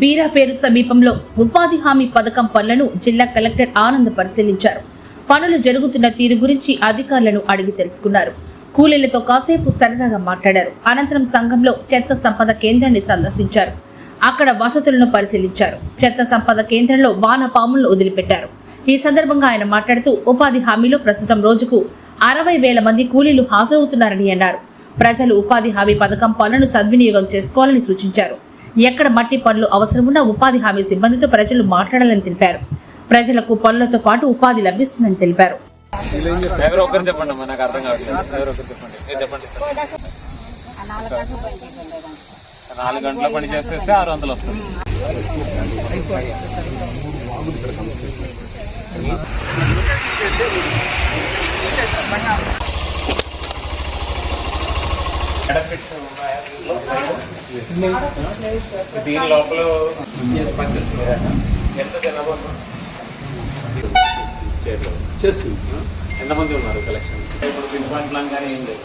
బీరాపేరు సమీపంలో ఉపాధి హామీ పథకం పనులను జిల్లా కలెక్టర్ ఆనంద్ పరిశీలించారు. పనులు జరుగుతున్న తీరు గురించి అధికారులను అడిగి తెలుసుకున్నారు. కూలీలతో కాసేపు సరదాగా మాట్లాడారు. అనంతరం సంఘంలో చెత్త సంపద కేంద్రాన్ని సందర్శించారు. అక్కడ వసతులను పరిశీలించారు. చెత్త సంపద కేంద్రంలో వాన పాములను వదిలిపెట్టారు. ఈ సందర్భంగా ఆయన మాట్లాడుతూ ఉపాధి హామీలో ప్రస్తుతం రోజుకు అరవై వేల మంది కూలీలు హాజరవుతున్నారని అన్నారు. ప్రజలు ఉపాధి హామీ పథకం పనులను సద్వినియోగం చేసుకోవాలని సూచించారు. ఎక్కడ మట్టి పనులు అవసరమున్నా ఉపాధి హామీ సిబ్బందితో ప్రజలు మాట్లాడాలని తెలిపారు. ప్రజలకు పనులతో పాటు ఉపాధి లభిస్తుందని తెలిపారు. నాలుగు గంటల పని చేసేస్తే ఆరు వందలు వస్తుంది. దీని లోపల ఎంత తినబోతుంది చేస్తుంది ఎంతమంది ఉన్నారు కలెక్షన్ ఇప్పుడు పిన్ ప్లాన్ కానీ ఏం లేదు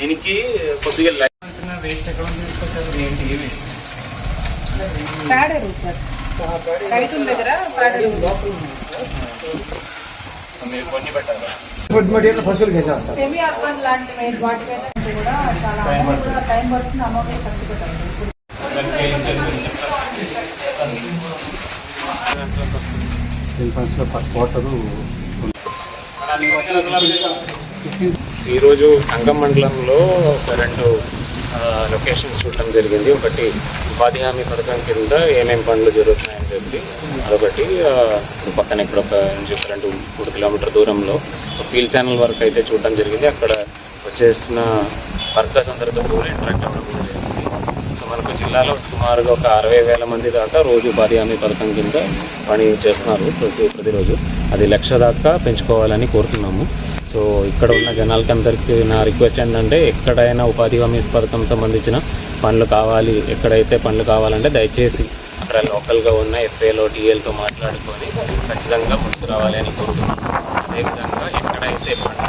దీనికి కొద్దిగా వేస్ట్ ఎక్కడ తీసుకొచ్చారు ఏంటి ఏమి? పాడారు సార్. మీరు కొన్ని పెట్టారా ఫుడ్ మెటీరియల్ సెమీ అర్బన్ లాంటి వాటికైతే కూడా చాలా టైం పడుతుంది. అమౌంట్ ఖర్చు పెట్టాలి. వాటరు ఈరోజు సంగం మండలంలో ఒక రెండు లొకేషన్స్ చూడటం జరిగింది. ఒకటి ఉపాధి హామీ పథకం కింద ఏమేమి పనులు జరుగుతున్నాయని చెప్పి అదొకటి ఇప్పుడు పక్కన ఇక్కడ ఒక రెండు మూడు కిలోమీటర్ దూరంలో ఫీల్డ్ ఛానల్ వరకు అయితే చూడటం జరిగింది. అక్కడ వచ్చేసిన వర్కర్స్ అందరితో కూడా ఇంటరాక్ట్ అవ్వడం జరిగింది. సో మనకు జిల్లాలో సుమారుగా ఒక అరవై వేల మంది దాకా రోజు ఉపాధి హామీ పథకం కింద పని చేస్తున్నారు ప్రతి ప్రతిరోజు. అది లక్ష దాకా పెంచుకోవాలని కోరుతున్నాము. సో ఇక్కడ ఉన్న జనాలకి అందరికీ నా రిక్వెస్ట్ ఏంటంటే ఎక్కడైనా ఉపాధి హామీ పథకం సంబంధించిన పనులు కావాలి ఎక్కడైతే పనులు కావాలంటే దయచేసి అక్కడ లోకల్గా ఉన్న ఎఫ్ఏలో డిఎల్తో మాట్లాడుకొని ఖచ్చితంగా ముందుకు రావాలి అని కోరుతున్నాను అదేవిధంగా ఎక్కడైతే పనులు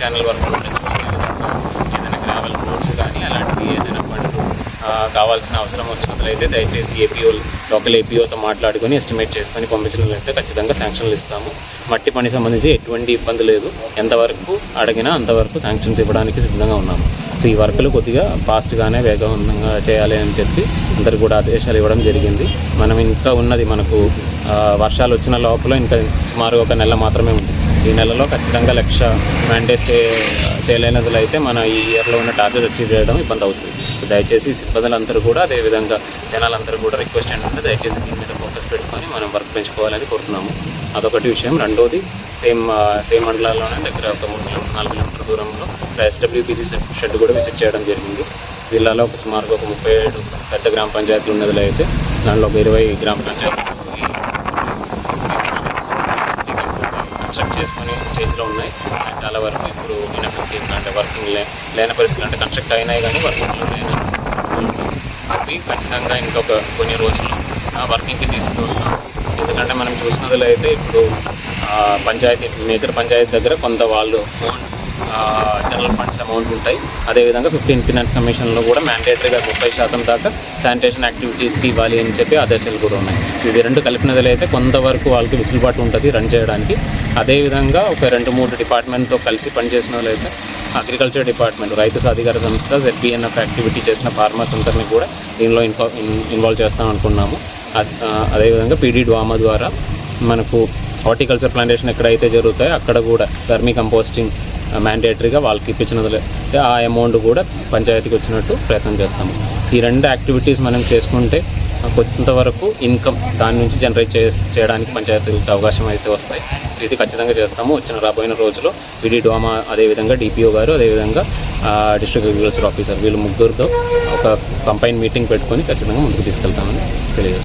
ఛానల్ వరకు ఉండొచ్చు అదేవిధంగా ఏదైనా గ్రావెల్ రోడ్స్ కానీ అలాంటివి ఏదైనా పనులు ఆ, కావాల్సిన అవసరం వచ్చినట్లయితే దయచేసి ఏపీఓ లోకల్ ఏపీఓతో మాట్లాడుకొని ఎస్టిమేట్ చేసుకొని పంపించినట్లయితే ఖచ్చితంగా శాంక్షన్లు ఇస్తాము. మట్టి పని సంబంధించి ఎటువంటి ఇబ్బంది లేదు. ఎంతవరకు అడిగినా అంతవరకు శాంక్షన్స్ ఇవ్వడానికి సిద్ధంగా ఉన్నాము. సో ఈ వర్కులు కొద్దిగా ఫాస్ట్గానే వేగవంతంగా చేయాలి అని చెప్పి అందరు కూడా ఆదేశాలు ఇవ్వడం జరిగింది. మనం ఇంకా ఉన్నది మనకు వర్షాలు వచ్చిన లోపల ఇంకా సుమారు ఒక నెల మాత్రమే ఉంది. ఈ నెలలో ఖచ్చితంగా లక్ష మ్యాండేట్ చే చేయలేనదులు అయితే మన ఈ ఇయర్లో ఉన్న టార్గెట్ అచీవ్ చేయడం ఇబ్బంది అవుతుంది. దయచేసి సిబ్బందులందరూ కూడా అదేవిధంగా జనాలందరూ కూడా రిక్వెస్ట్ ఏంటంటే దయచేసి దీని మీద ఫోకస్ పెట్టుకొని మనం వర్క్ పెంచుకోవాలని కోరుతున్నాము. అదొకటి విషయం. రెండోది సేమ్ సేమ్ మండలాల్లోనే దగ్గర ఒక మూడు కిలోమీటర్ నాలుగు కిలోమీటర్ దూరంలో ఎస్డబ్ల్యూపీసీ షెడ్ కూడా విజిట్ చేయడం జరిగింది. జిల్లాలో ఒక సుమారుగా ఒక ముప్పై ఏడు పెద్ద గ్రామ పంచాయతీలు ఉన్నదిలో అయితే దానిలో ఒక ఇరవై గ్రామ పంచాయతీలు కన్స్ట్రక్ట్ చేసుకునే స్టేజ్లో ఉన్నాయి. చాలా వరకు ఇప్పుడు ఇన్ఎఫెక్టివ్ అంటే వర్కింగ్ లే లేని పరిస్థితులు అంటే కన్స్ట్రక్ట్ అయినాయి కానీ వర్కింగ్లో లేని అవి ఖచ్చితంగా ఇంకొక కొన్ని రోజులు వర్కింగ్కి తీసుకొస్తాం ఎందుకంటే మనం చూసినదిలో అయితే ఇప్పుడు పంచాయతీ మేజర్ పంచాయతీ దగ్గర కొంత వాళ్ళు ఓన్ జనరల్ ఫండ్స్ అమౌంట్ ఉంటాయి. అదేవిధంగా ఫిఫ్టీన్ ఫినాన్స్ కమిషన్లో కూడా మ్యాండేటరీగా ముప్పై శాతం దాకా శానిటేషన్ యాక్టివిటీస్కి ఇవ్వాలి అని చెప్పి ఆదేశాలు కూడా ఉన్నాయి. సో ఇది రెండు కలిపినదిలో అయితే కొంతవరకు వాళ్ళకి విసులుబాటు ఉంటుంది రన్ చేయడానికి. అదేవిధంగా ఒక రెండు మూడు డిపార్ట్మెంట్తో కలిసి పనిచేసిన వాళ్ళైతే అగ్రికల్చర్ డిపార్ట్మెంట్ రైతు సాధికార సంస్థ జెడ్బిఎన్ఎఫ్ యాక్టివిటీ చేసిన ఫార్మర్స్ అందరినీ కూడా దీనిలో ఇన్వా ఇన్వాల్వ్ చేస్తాం అనుకున్నాము. అదేవిధంగా పీడీ డ్వామా ద్వారా మనకు హార్టికల్చర్ ప్లాంటేషన్ ఎక్కడైతే జరుగుతాయో అక్కడ కూడా వర్మీ కంపోస్టింగ్ మ్యాండేటరీగా వాళ్ళకి ఇప్పించినది ఆ అమౌంట్ కూడా పంచాయతీకి వచ్చినట్టు ప్రయత్నం చేస్తాము. ఈ రెండు యాక్టివిటీస్ మనం చేసుకుంటే కొంతవరకు ఇన్కమ్ దాని నుంచి జనరేట్ చే చేయడానికి పంచాయతీలకు అవకాశం అయితే వస్తాయి. ఇది ఖచ్చితంగా చేస్తాము. వచ్చిన రాబోయిన రోజుల్లో విడి డోమా అదేవిధంగా డిపిఓ గారు అదేవిధంగా డిస్ట్రిక్ట్ అగ్రికల్చర్ ఆఫీసర్ వీళ్ళు ముగ్గురితో ఒక కంపైన్ మీటింగ్ పెట్టుకొని ఖచ్చితంగా ముందుకు తీసుకెళ్తామని తెలియజేస్తాం.